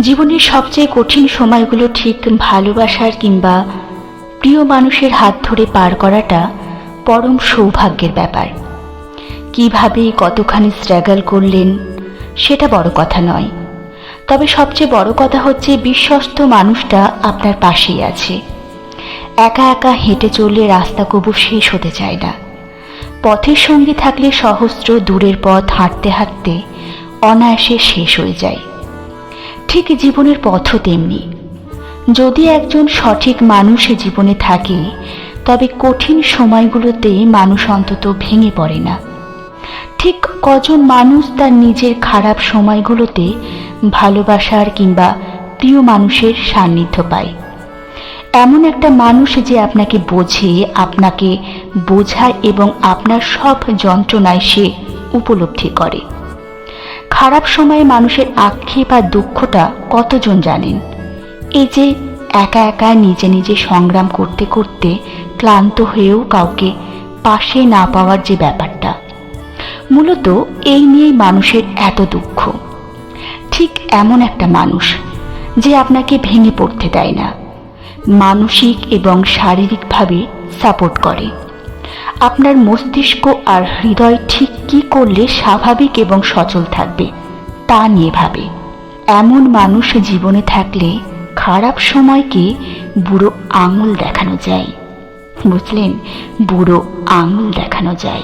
জীবনের সবচেয়ে কঠিন সময়গুলো ঠিক ভালোবাসার কিংবা প্রিয় মানুষের হাত ধরে পার করাটা পরম সৌভাগ্যের ব্যাপার। কীভাবে কতখানি স্ট্রাগল করলেন, সেটা বড় কথা নয়। তবে সবচেয়ে বড় কথা হচ্ছে বিশ্বস্ত মানুষটা আপনার পাশেই আছে। একা একা হেঁটে চললে রাস্তা কবু শেষ হতে চায় না। পথের সঙ্গী থাকলে সহস্র দূরের পথ হাঁটতে হাঁটতে অনায়াসে শেষ হয়ে যায়। ঠিক জীবনের পথও তেমনি। যদি একজন সঠিক মানুষ জীবনে থাকে, তবে কঠিন সময়গুলোতে মানুষ অন্তত ভেঙে পড়ে না। ঠিক কজন মানুষ তার নিজের খারাপ সময়গুলোতে ভালোবাসার কিংবা প্রিয় মানুষের সান্নিধ্য পায়। এমন একটা মানুষ যে আপনাকে বোঝে, আপনাকে বোঝায় এবং আপনার সব যন্ত্রণায় সে উপলব্ধি করে। খারাপ সময়ে মানুষের আক্ষেপ আর দুঃখটা কতজন জানেন? এই যে একা একা নিজে নিজে সংগ্রাম করতে করতে ক্লান্ত হয়েও কাউকে পাশে না পাওয়ার যে ব্যাপারটা, মূলত এই নিয়েই মানুষের এত দুঃখ। ঠিক এমন একটা মানুষ যে আপনাকে ভেঙে পড়তে দেয় না, মানসিক এবং শারীরিকভাবে সাপোর্ট করে। আপনার মস্তিষ্ক আর হৃদয় ঠিক কি করলে স্বাভাবিক এবং সচল থাকবে, তা নিয়ে ভাবে। এমন মানুষ জীবনে থাকলে খারাপ সময়কে বুড়ো আঙুল দেখানো যায়। বুঝলেন? বুড়ো আঙুল দেখানো যায়।